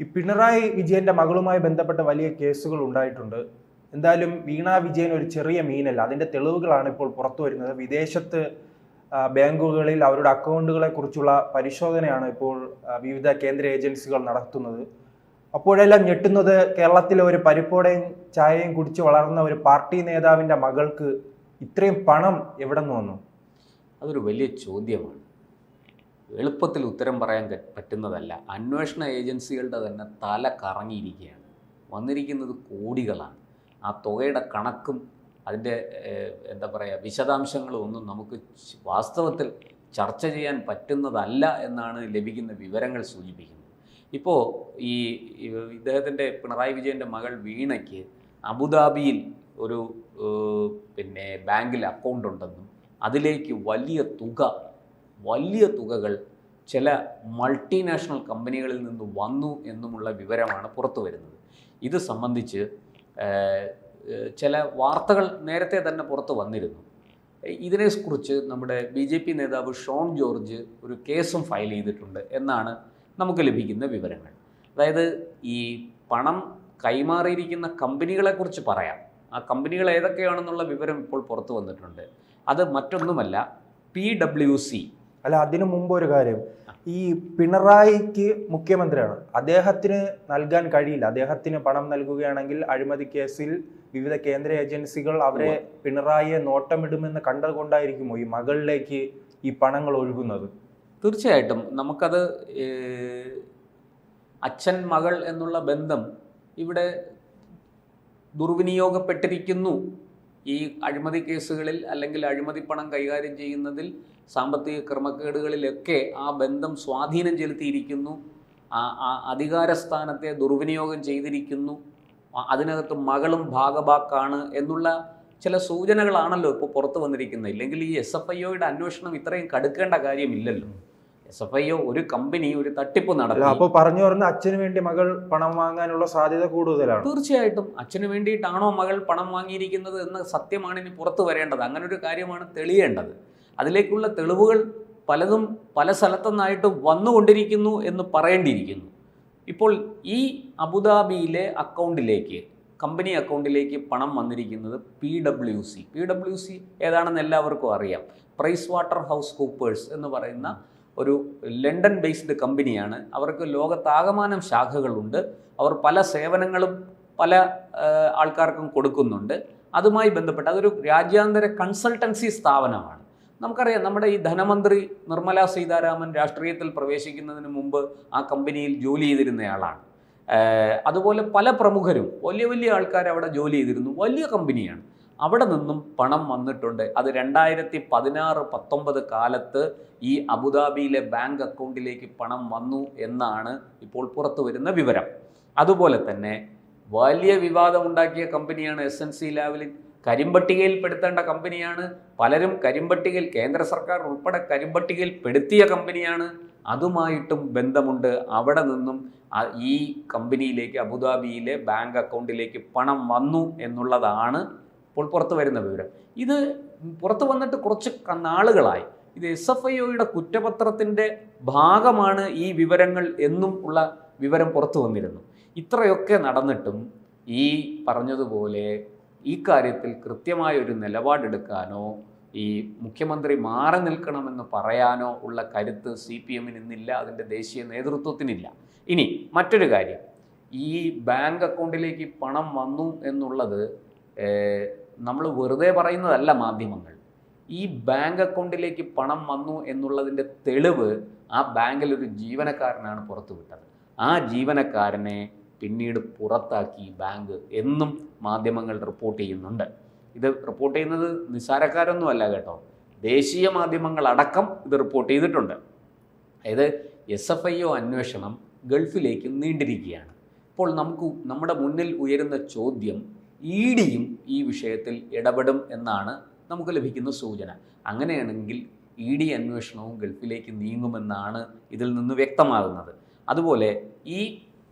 ഈ പിണറായി വിജയന്റെ മകളുമായി ബന്ധപ്പെട്ട വലിയ കേസുകൾ ഉണ്ടായിട്ടുണ്ട്. എന്തായാലും വീണ വിജയൻ ഒരു ചെറിയ മീനല്ല. അതിന്റെ തെളിവുകളാണ് ഇപ്പോൾ പുറത്തു വരുന്നത്. വിദേശത്ത് ബാങ്കുകളിൽ അവരുടെ അക്കൗണ്ടുകളെ കുറിച്ചുള്ള പരിശോധനയാണ് ഇപ്പോൾ വിവിധ കേന്ദ്ര ഏജൻസികൾ നടത്തുന്നത്. അപ്പോഴെല്ലാം ഞെട്ടുന്നത് കേരളത്തിലെ ഒരു പരിപ്പോടെയും ചായയും കുടിച്ച് വളർന്ന ഒരു പാർട്ടി നേതാവിന്റെ മകൾക്ക് ഇത്രയും പണം എവിടെ നിന്ന് വന്നു? അതൊരു വലിയ ചോദ്യമാണ്. എളുപ്പത്തിൽ ഉത്തരം പറയാൻ പറ്റുന്നതല്ല. അന്വേഷണ ഏജൻസികളുടെ തന്നെ തല കറങ്ങിയിരിക്കുകയാണ്. വന്നിരിക്കുന്നത് കോടികളാണ്. ആ തുകയുടെ കണക്കും അതിന്റെ എന്താ പറയുക വിശദാംശങ്ങളും ഒന്നും നമുക്ക് വാസ്തവത്തിൽ ചർച്ച ചെയ്യാൻ പറ്റുന്നതല്ല എന്നാണ് ലഭിക്കുന്ന വിവരങ്ങൾ സൂചിപ്പിക്കുന്നത്. ഇപ്പോൾ ഈ ഇദ്ദേഹത്തിന്റെ പിണറായി വിജയന്റെ മകൾ വീണയ്ക്ക് അബുദാബിയിൽ ഒരു പിന്നെ ബാങ്കിൽ അക്കൗണ്ട് ഉണ്ടെന്നും അതിലേക്ക് വലിയ തുക വലിയ തുകകൾ ചില മൾട്ടിനാഷണൽ കമ്പനികളിൽ നിന്ന് വന്നു എന്നുമുള്ള വിവരമാണ് പുറത്തു വരുന്നത്. ഇത് സംബന്ധിച്ച് ചില വാർത്തകൾ നേരത്തെ തന്നെ പുറത്തു വന്നിരുന്നു. ഇതിനെക്കുറിച്ച് നമ്മുടെ ബി ജെ പി നേതാവ് ഷോൺ ജോർജ് ഒരു കേസും ഫയൽ ചെയ്തിട്ടുണ്ട് എന്നാണ് നമുക്ക് ലഭിക്കുന്ന വിവരങ്ങൾ. അതായത് ഈ പണം കൈമാറിയിരിക്കുന്ന കമ്പനികളെക്കുറിച്ച് പറയാം. ആ കമ്പനികൾ ഏതൊക്കെയാണെന്നുള്ള വിവരം ഇപ്പോൾ പുറത്തു വന്നിട്ടുണ്ട്. അത് മറ്റൊന്നുമല്ല പി ഡബ്ല്യു സി അല്ല അതിനു മുമ്പ് ഒരു കാര്യം. ഈ പിണറായിക്ക് മുഖ്യമന്ത്രിയാണ്. അദ്ദേഹത്തിന് നൽകാൻ കഴിയില്ല. അദ്ദേഹത്തിന് പണം നൽകുകയാണെങ്കിൽ അഴിമതി കേസിൽ വിവിധ കേന്ദ്ര ഏജൻസികൾ അവരെ പിണറായിയെ നോട്ടമിടുമെന്ന് കണ്ടതുകൊണ്ടായിരിക്കുമോ ഈ മകളിലേക്ക് ഈ പണങ്ങൾ ഒഴുകുന്നത്? തീർച്ചയായിട്ടും. നമുക്കത് അച്ഛൻ മകൾ എന്നുള്ള ബന്ധം ഇവിടെ ദുർവിനിയോഗപ്പെട്ടിരിക്കുന്നു. ഈ അഴിമതി കേസുകളിൽ അല്ലെങ്കിൽ അഴിമതി പണം കൈകാര്യം ചെയ്യുന്നതിൽ സാമ്പത്തിക ക്രമക്കേടുകളിലൊക്കെ ആ ബന്ധം സ്വാധീനം ചെലുത്തിയിരിക്കുന്നു. ആ സ്ഥാനത്തെ ദുർവിനിയോഗം ചെയ്തിരിക്കുന്നു. അതിനകത്ത് മകളും ഭാഗഭാക്കാണ് എന്നുള്ള ചില സൂചനകളാണല്ലോ ഇപ്പോൾ പുറത്തു വന്നിരിക്കുന്നത്. ഇല്ലെങ്കിൽ ഈ എസ് എഫ് ഐ ഒയുടെ അന്വേഷണം ഇത്രയും കടുക്കേണ്ട കാര്യമില്ലല്ലോ. എസ് എഫ് ഐ ഒരു കമ്പനി ഒരു തട്ടിപ്പ് നടത്തി. അപ്പൊ പറഞ്ഞു പറഞ്ഞ അച്ഛന് വേണ്ടി മകൾ പണം വാങ്ങാനുള്ള സാധ്യത കൂടുതലാണ്. തീർച്ചയായിട്ടും അച്ഛന് വേണ്ടിയിട്ടാണോ മകൾ പണം വാങ്ങിയിരിക്കുന്നത് എന്ന സത്യമാണ് ഇനി പുറത്തു വരേണ്ടത്. അങ്ങനെ ഒരു കാര്യമാണ് തെളിയേണ്ടത്. അതിലേക്കുള്ള തെളിവുകൾ പലതും പല സ്ഥലത്തുനിന്നായിട്ട് വന്നുകൊണ്ടിരിക്കുന്നു എന്ന് പറയേണ്ടിയിരിക്കുന്നു. ഇപ്പോൾ ഈ അബുദാബിയിലെ അക്കൗണ്ടിലേക്ക് കമ്പനി അക്കൗണ്ടിലേക്ക് പണം വന്നിരിക്കുന്നത് P W C P W C ഏതാണെന്ന് എല്ലാവർക്കും അറിയാം. പ്രൈസ് വാട്ടർ ഹൗസ് കൂപ്പേഴ്സ് എന്ന് പറയുന്ന ഒരു ലണ്ടൻ ബേസ്ഡ് കമ്പനിയാണ് അവർക്ക് ലോകത്താകമാനം ശാഖകളുണ്ട്. അവർ പല സേവനങ്ങളും പല ആൾക്കാർക്കും കൊടുക്കുന്നുണ്ട്. അതുമായി ബന്ധപ്പെട്ട് അതൊരു രാജ്യാന്തര കൺസൾട്ടൻസി സ്ഥാപനമാണ്. നമുക്കറിയാം നമ്മുടെ ഈ ധനമന്ത്രി നിർമ്മല സീതാരാമൻ രാഷ്ട്രീയത്തിൽ പ്രവേശിക്കുന്നതിന് മുമ്പ് ആ കമ്പനിയിൽ ജോലി ചെയ്തിരുന്നയാളാണ് അതുപോലെ പല പ്രമുഖരും വലിയ വലിയ ആൾക്കാർ അവിടെ ജോലി ചെയ്തിരുന്നു. വലിയ കമ്പനിയാണ്. അവിടെ നിന്നും പണം വന്നിട്ടുണ്ട്. അത് രണ്ടായിരത്തി പതിനാറ് പത്തൊമ്പത് കാലത്ത് ഈ അബുദാബിയിലെ ബാങ്ക് അക്കൗണ്ടിലേക്ക് പണം വന്നു എന്നാണ് ഇപ്പോൾ പുറത്തു വരുന്ന വിവരം. അതുപോലെ തന്നെ വലിയ വിവാദമുണ്ടാക്കിയ കമ്പനിയാണ് എസ് എൻ സി ലാവലിൻ കരിമ്പട്ടികയിൽ പെടുത്തേണ്ട കമ്പനിയാണ്. പലരും കരിമ്പട്ടികയിൽ കേന്ദ്ര സർക്കാർ ഉൾപ്പെടെ കരിമ്പട്ടികയിൽ പെടുത്തിയ കമ്പനിയാണ്. അതുമായിട്ടും ബന്ധമുണ്ട്. അവിടെ നിന്നും ഈ കമ്പനിയിലേക്ക് അബുദാബിയിലെ ബാങ്ക് അക്കൗണ്ടിലേക്ക് പണം വന്നു എന്നുള്ളതാണ് ഇപ്പോൾ പുറത്തു വരുന്ന വിവരം. ഇത് പുറത്തു വന്നിട്ട് കുറച്ച് നാളുകളായി. ഇത് എസ് എഫ് ഐ ഒയുടെ കുറ്റപത്രത്തിന്റെ ഭാഗമാണ് ഈ വിവരങ്ങൾ എന്നും ഉള്ള വിവരം പുറത്തു വന്നിരുന്നു. ഇത്രയൊക്കെ നടന്നിട്ടും ഈ പറഞ്ഞതുപോലെ ഈ കാര്യത്തിൽ കൃത്യമായ ഒരു നിലപാടെടുക്കാനോ ഈ മുഖ്യമന്ത്രി മാറി നിൽക്കണമെന്ന് പറയാനോ ഉള്ള കരുത്ത് സി പി എമ്മിന് ഇന്നില്ല അതിന്റെ ദേശീയ നേതൃത്വത്തിനില്ല. ഇനി മറ്റൊരു കാര്യം. ഈ ബാങ്ക് അക്കൗണ്ടിലേക്ക് പണം വന്നു എന്നുള്ളത് നമ്മൾ വെറുതെ പറയുന്നതല്ല മാധ്യമങ്ങൾ. ഈ ബാങ്ക് അക്കൗണ്ടിലേക്ക് പണം വന്നു എന്നുള്ളതിന്റെ തെളിവ് ആ ബാങ്കിൽ ഒരു ജീവനക്കാരനാണ് പുറത്തുവിട്ടത് ആ ജീവനക്കാരനെ പിന്നീട് പുറത്താക്കി ബാങ്ക് എന്നും മാധ്യമങ്ങൾ റിപ്പോർട്ട് ചെയ്യുന്നുണ്ട്. ഇത് റിപ്പോർട്ട് ചെയ്യുന്നത് നിസ്സാരക്കാരൊന്നുമല്ല കേട്ടോ. ദേശീയ മാധ്യമങ്ങളടക്കം ഇത് റിപ്പോർട്ട് ചെയ്തിട്ടുണ്ട്. അതായത് എസ് എഫ് ഐ ഒ അന്വേഷണം ഗൾഫിലേക്ക് നീണ്ടിരിക്കുകയാണ്. ഇപ്പോൾ നമുക്ക് നമ്മുടെ മുന്നിൽ ഉയരുന്ന ചോദ്യം ഇ ഡിയും ഈ വിഷയത്തിൽ ഇടപെടും എന്നാണ് നമുക്ക് ലഭിക്കുന്ന സൂചന. അങ്ങനെയാണെങ്കിൽ ഇ ഡി അന്വേഷണവും ഗൾഫിലേക്ക് നീങ്ങുമെന്നാണ് ഇതിൽ നിന്ന് വ്യക്തമാകുന്നത്. അതുപോലെ ഈ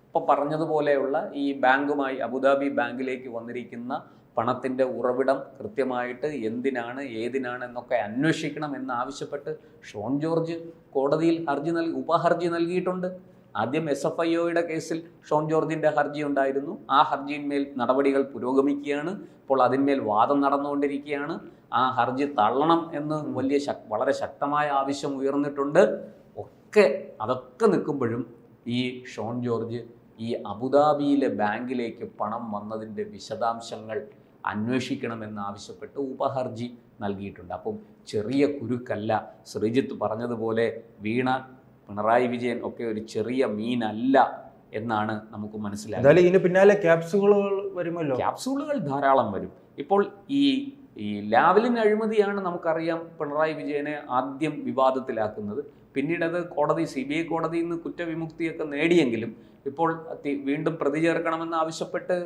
ഇപ്പോൾ പറഞ്ഞതുപോലെയുള്ള ഈ ബാങ്കുമായി അബുദാബി ബാങ്കിലേക്ക് വന്നിരിക്കുന്ന പണത്തിന്റെ ഉറവിടം കൃത്യമായിട്ട് എന്തിനാണ് ഏതിനാണ് എന്നൊക്കെ അന്വേഷിക്കണം എന്നാവശ്യപ്പെട്ട് ഷോൺ ജോർജ് കോടതിയിൽ ഹർജി നൽകി ഉപഹർജി നൽകിയിട്ടുണ്ട്. ആദ്യം എസ് എഫ് ഐ ഒയുടെ കേസിൽ ഷോൺ ജോർജിന്റെ ഹർജി ഉണ്ടായിരുന്നു. ആ ഹർജിയിന്മേൽ നടപടികൾ പുരോഗമിക്കുകയാണ്. ഇപ്പോൾ അതിന്മേൽ വാദം നടന്നുകൊണ്ടിരിക്കുകയാണ്. ആ ഹർജി തള്ളണം എന്ന് വലിയ വളരെ ശക്തമായ ആവശ്യം ഉയർന്നിട്ടുണ്ട്. ഒക്കെ അതൊക്കെ നിൽക്കുമ്പോഴും ഈ ഷോൺ ജോർജ് ഈ അബുദാബിയിലെ ബാങ്കിലേക്ക് പണം വന്നതിന്റെ വിശദാംശങ്ങൾ അന്വേഷിക്കണമെന്ന് ആവശ്യപ്പെട്ട് ഉപഹർജി നൽകിയിട്ടുണ്ട്. അപ്പം ചെറിയ കുരുക്കല്ല. ശ്രീജിത്ത് പറഞ്ഞതുപോലെ വീണ പിണറായി വിജയൻ ഒക്കെ ഒരു ചെറിയ മീനല്ല എന്നാണ് നമുക്ക് മനസ്സിലായത് ഇതിന് പിന്നാലെ ക്യാപ്സൂളുകൾ വരുമല്ലോ? ക്യാപ്സൂളുകൾ ധാരാളം വരും. ഇപ്പോൾ ഈ ഈ ലാവലിൻ അഴിമതിയാണ് നമുക്കറിയാം പിണറായി വിജയനെ ആദ്യം വിവാദത്തിലാക്കുന്നത്. പിന്നീട് അത് കോടതി സി ബി ഐ കോടതിയിൽ നിന്ന് കുറ്റവിമുക്തിയൊക്കെ നേടിയെങ്കിലും ഇപ്പോൾ വീണ്ടും പ്രതി ചേർക്കണമെന്ന് ആവശ്യപ്പെട്ട്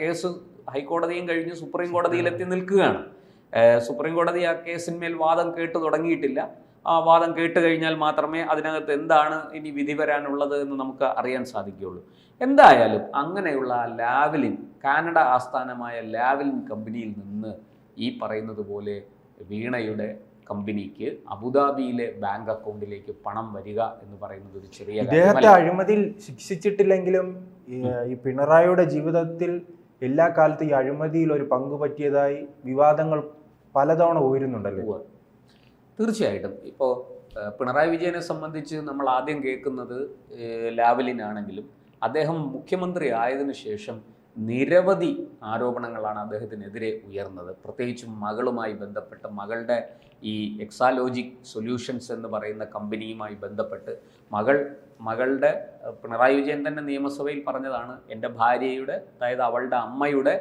കേസ് ഹൈക്കോടതിയും കഴിഞ്ഞ് സുപ്രീം കോടതിയിലെത്തി നിൽക്കുകയാണ്. സുപ്രീം കോടതി ആ കേസിന്മേൽ വാദം കേട്ട് തുടങ്ങിയിട്ടില്ല. വാദം കേട്ട് കഴിഞ്ഞാൽ മാത്രമേ അതിനകത്ത് എന്താണ് ഇനി വിധി വരാനുള്ളത് എന്ന് നമുക്ക് അറിയാൻ സാധിക്കുകയുള്ളൂ എന്തായാലും അങ്ങനെയുള്ള ആ ലാവലിൻ കാനഡ ആസ്ഥാനമായ ലാവലിൻ കമ്പനിയിൽ നിന്ന് ഈ പറയുന്നത് പോലെ വീണയുടെ കമ്പനിക്ക് അബുദാബിയിലെ ബാങ്ക് അക്കൗണ്ടിലേക്ക് പണം വരിക എന്ന് പറയുന്നത് ഒരു ചെറിയ ഇദ്ദേഹത്തെ. അഴിമതിയിൽ ശിക്ഷിച്ചിട്ടില്ലെങ്കിലും ഈ പിണറായിയുടെ ജീവിതത്തിൽ എല്ലാ കാലത്തും ഈ അഴിമതിയിൽ ഒരു പങ്ക് പറ്റിയതായി വിവാദങ്ങൾ പലതവണ ഉയരുന്നുണ്ടല്ലേ. തീർച്ചയായിട്ടും. ഇപ്പോൾ പിണറായി വിജയനെ സംബന്ധിച്ച് നമ്മൾ ആദ്യം കേൾക്കുന്നത് ലാവലിനാണെങ്കിലും അദ്ദേഹം മുഖ്യമന്ത്രി ആയതിനു ശേഷം നിരവധി ആരോപണങ്ങളാണ് അദ്ദേഹത്തിനെതിരെ ഉയർന്നത്. പ്രത്യേകിച്ചും മകളുമായി ബന്ധപ്പെട്ട് മകളുടെ ഈ എക്സാലോജിക് സൊല്യൂഷൻസ് എന്ന് പറയുന്ന കമ്പനിയുമായി ബന്ധപ്പെട്ട് മകൾ മകളുടെ പിണറായി വിജയൻ തന്നെ നിയമസഭയിൽ പറഞ്ഞതാണ് എന്റെ ഭാര്യയുടെ അതായത് അവളുടെ അമ്മയുടെ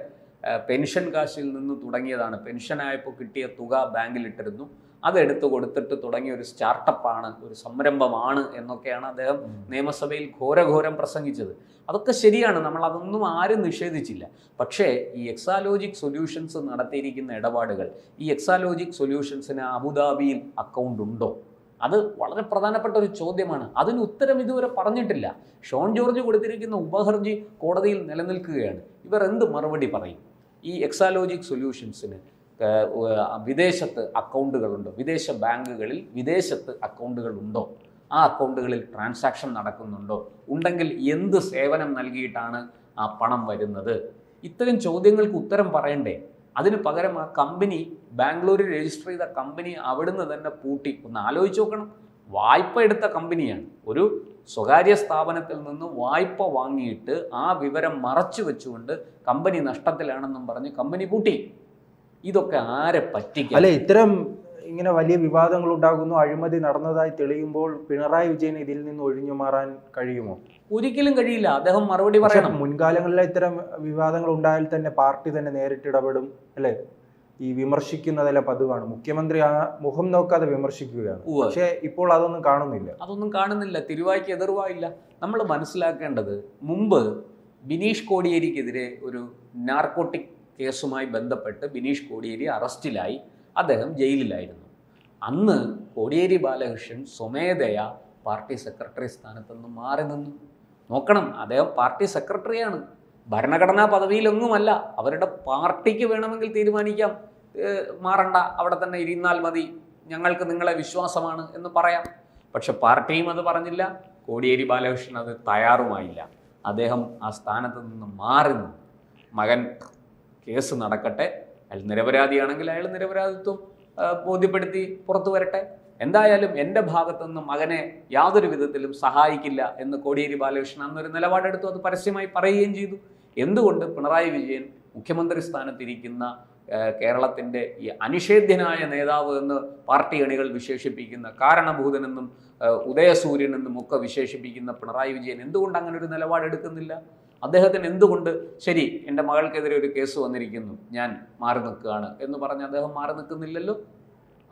പെൻഷൻ കാശിൽ നിന്ന് തുടങ്ങിയതാണ്. പെൻഷനായപ്പോൾ കിട്ടിയ തുക ബാങ്കിലിട്ടിരുന്നു. അതെടുത്ത് കൊടുത്തിട്ട് തുടങ്ങിയ ഒരു സ്റ്റാർട്ടപ്പാണ് ഒരു സംരംഭമാണ് എന്നൊക്കെയാണ് അദ്ദേഹം നിയമസഭയിൽ ഘോരഘോരം പ്രസംഗിച്ചത്. അതൊക്കെ ശരിയാണ് നമ്മൾ അതൊന്നും ആരും നിഷേധിച്ചില്ല. പക്ഷേ ഈ എക്സാലോജിക് സൊല്യൂഷൻസ് നടത്തിയിരിക്കുന്ന ഇടപാടുകൾ ഈ എക്സാലോജിക് സൊല്യൂഷൻസിന് അബുദാബിയിൽ അക്കൗണ്ട് ഉണ്ടോ? അത് വളരെ പ്രധാനപ്പെട്ട ഒരു ചോദ്യമാണ്. അതിന് ഉത്തരം ഇതുവരെ പറഞ്ഞിട്ടില്ല. ഷോൺ ജോർജ് കൊടുത്തിരിക്കുന്ന ഉപഹർജി കോടതിയിൽ നിലനിൽക്കുകയാണ്. ഇവർ എന്ത് മറുപടി പറയും? ഈ എക്സാലോജിക് സൊല്യൂഷൻസിന് വിദേശത്ത് അക്കൗണ്ടുകളുണ്ടോ? വിദേശ ബാങ്കുകളിൽ വിദേശത്ത് അക്കൗണ്ടുകൾ ഉണ്ടോ ആ അക്കൗണ്ടുകളിൽ ട്രാൻസാക്ഷൻ നടക്കുന്നുണ്ടോ? ഉണ്ടെങ്കിൽ എന്ത് സേവനം നൽകിയിട്ടാണ് ആ പണം വരുന്നത്? ഇത്തരം ചോദ്യങ്ങൾക്ക് ഉത്തരം പറയണ്ടേ? അതിന് പകരം ആ കമ്പനി ബാംഗ്ലൂരിൽ രജിസ്റ്റർ ചെയ്ത കമ്പനി അവിടുന്ന് തന്നെ പൂട്ടി. ഒന്ന് ആലോചിച്ച് നോക്കണം. വായ്പ എടുത്ത കമ്പനിയാണ്. ഒരു സ്വകാര്യ സ്ഥാപനത്തിൽ നിന്ന് വായ്പ വാങ്ങിയിട്ട് ആ വിവരം മറച്ചു വെച്ചുകൊണ്ട് കമ്പനി നഷ്ടത്തിലാണെന്നും പറഞ്ഞ് കമ്പനി പൂട്ടി. ഇതൊക്കെ ആരെ പറ്റിക്കും അല്ലെ ഇത്തരം ഇങ്ങനെ വലിയ വിവാദങ്ങൾ ഉണ്ടാകുന്നു അഴിമതി നടന്നതായി തെളിയുമ്പോൾ പിണറായി വിജയൻ ഇതിൽ നിന്ന് ഒഴിഞ്ഞു മാറാൻ കഴിയുമോ? ഒരിക്കലും കഴിയില്ല. അദ്ദേഹം മറുപടി പറയണം. മുൻകാലങ്ങളിലെ ഇത്തരം വിവാദങ്ങൾ ഉണ്ടായാൽ തന്നെ പാർട്ടി തന്നെ നേരിട്ട് ഇടപെടും അല്ലെ? ഈ വിമർശിക്കുന്നതല്ല പതിവാണ്. മുഖ്യമന്ത്രി ആ മുഖം നോക്കാതെ വിമർശിക്കുകയാണ്. പക്ഷേ പക്ഷെ ഇപ്പോൾ അതൊന്നും കാണുന്നില്ല. അതൊന്നും കാണുന്നില്ല. തിരുവായ്ക്ക് എതിർവായില്ല. നമ്മൾ മനസ്സിലാക്കേണ്ടത് മുമ്പ് ബിനീഷ് കോടിയേരിക്കെതിരെ ഒരു നാർക്കോട്ടിക് കേസുമായി ബന്ധപ്പെട്ട് ബിനീഷ് കോടിയേരി അറസ്റ്റിലായി. അദ്ദേഹം ജയിലിലായിരുന്നു. അന്ന് കോടിയേരി ബാലകൃഷ്ണൻ സ്വമേധയാ പാർട്ടി സെക്രട്ടറി സ്ഥാനത്ത് നിന്ന് മാറി നിന്നു. നോക്കണം അദ്ദേഹം പാർട്ടി സെക്രട്ടറിയാണ്. ഭരണഘടനാ പദവിയിലൊന്നുമല്ല. അവരുടെ പാർട്ടിക്ക് വേണമെങ്കിൽ തീരുമാനിക്കാം. മാറണ്ട. അവിടെ തന്നെ ഇരുന്നാൽ മതി. ഞങ്ങൾക്ക് നിങ്ങളെ വിശ്വാസമാണ് എന്ന് പറയാം. പക്ഷെ പാർട്ടിയും അത് പറഞ്ഞില്ല. കോടിയേരി ബാലകൃഷ്ണൻ അത് തയ്യാറുമായില്ല. അദ്ദേഹം ആ സ്ഥാനത്ത് നിന്ന് മാറി നിന്നു. മകൻ കേസ് നടക്കട്ടെ. അയാൾ നിരപരാധിയാണെങ്കിൽ അയാൾ നിരപരാധിത്വം ബോധ്യപ്പെടുത്തി പുറത്തു വരട്ടെ. എന്തായാലും എന്റെ ഭാഗത്തുനിന്ന് മകനെ യാതൊരു വിധത്തിലും സഹായിക്കില്ല എന്ന് കോടിയേരി ബാലകൃഷ്ണൻ അന്നൊരു നിലപാടെടുത്തു. അത് പരസ്യമായി പറയുകയും ചെയ്തു. എന്തുകൊണ്ട് പിണറായി വിജയൻ മുഖ്യമന്ത്രി സ്ഥാനത്തിരിക്കുന്ന കേരളത്തിന്റെ ഈ അനിഷേധ്യനായ നേതാവ് എന്ന് പാർട്ടി അണികൾ വിശേഷിപ്പിക്കുന്ന കാരണഭൂതനെന്നും ഉദയസൂര്യനെന്നും ഒക്കെ വിശേഷിപ്പിക്കുന്ന പിണറായി വിജയൻ എന്തുകൊണ്ട് അങ്ങനെ ഒരു നിലപാടെടുക്കുന്നില്ല? അദ്ദേഹത്തിന് എന്തുകൊണ്ട് ശരി എന്റെ മകൾക്കെതിരെ ഒരു കേസ് വന്നിരിക്കുന്നു ഞാൻ മാറി നിൽക്കുകയാണ് എന്ന് പറഞ്ഞ് അദ്ദേഹം മാറി നിൽക്കുന്നില്ലല്ലോ?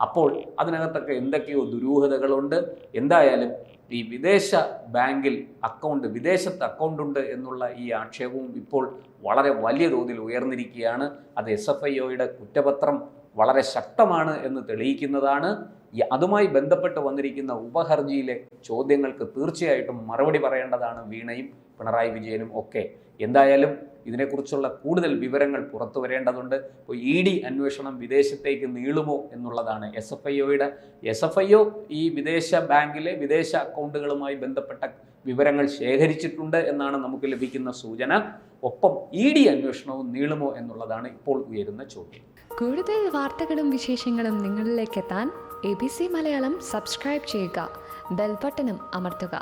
അപ്പോൾ അതിനകത്തൊക്കെ എന്തൊക്കെയോ ദുരൂഹതകളുണ്ട്. എന്തായാലും ഈ വിദേശ ബാങ്കിൽ അക്കൗണ്ട് വിദേശത്ത് അക്കൗണ്ട് ഉണ്ട് എന്നുള്ള ഈ ആക്ഷേപവും ഇപ്പോൾ വളരെ വലിയ തോതിൽ ഉയർന്നിരിക്കുകയാണ്. അത് എസ് എഫ് ഐ ഒയുടെ കുറ്റപത്രം വളരെ ശക്തമാണ് എന്ന് തെളിയിക്കുന്നതാണ്. അതുമായി ബന്ധപ്പെട്ട് വന്നിരിക്കുന്ന ഉപഹർജിയിലെ ചോദ്യങ്ങൾക്ക് തീർച്ചയായിട്ടും മറുപടി പറയേണ്ടതാണ് വീണയും പിണറായി വിജയനും ഒക്കെ. എന്തായാലും ഇതിനെക്കുറിച്ചുള്ള കൂടുതൽ വിവരങ്ങൾ പുറത്തു വരേണ്ടതുണ്ട്. ഇപ്പോൾ ഇ ഡി അന്വേഷണം വിദേശത്തേക്ക് നീളുമോ എന്നുള്ളതാണ് എസ് എഫ് ഐ ഒയുടെ എസ് എഫ് ഐ ഒ ഈ വിദേശ ബാങ്കിലെ വിദേശ അക്കൗണ്ടുകളുമായി ബന്ധപ്പെട്ട വിവരങ്ങൾ ശേഖരിച്ചിട്ടുണ്ട് എന്നാണ് നമുക്ക് ലഭിക്കുന്ന സൂചന. ഒപ്പം ഇ ഡി അന്വേഷണവും നീളുമോ എന്നുള്ളതാണ് ഇപ്പോൾ ഉയരുന്ന ചോദ്യം. കൂടുതൽ വാർത്തകളും വിശേഷങ്ങളും നിങ്ങളിലേക്ക് എത്താൻ A B C Malayalam subscribe ചെയ്യുക. ബെൽബട്ടനും അമർത്തുക.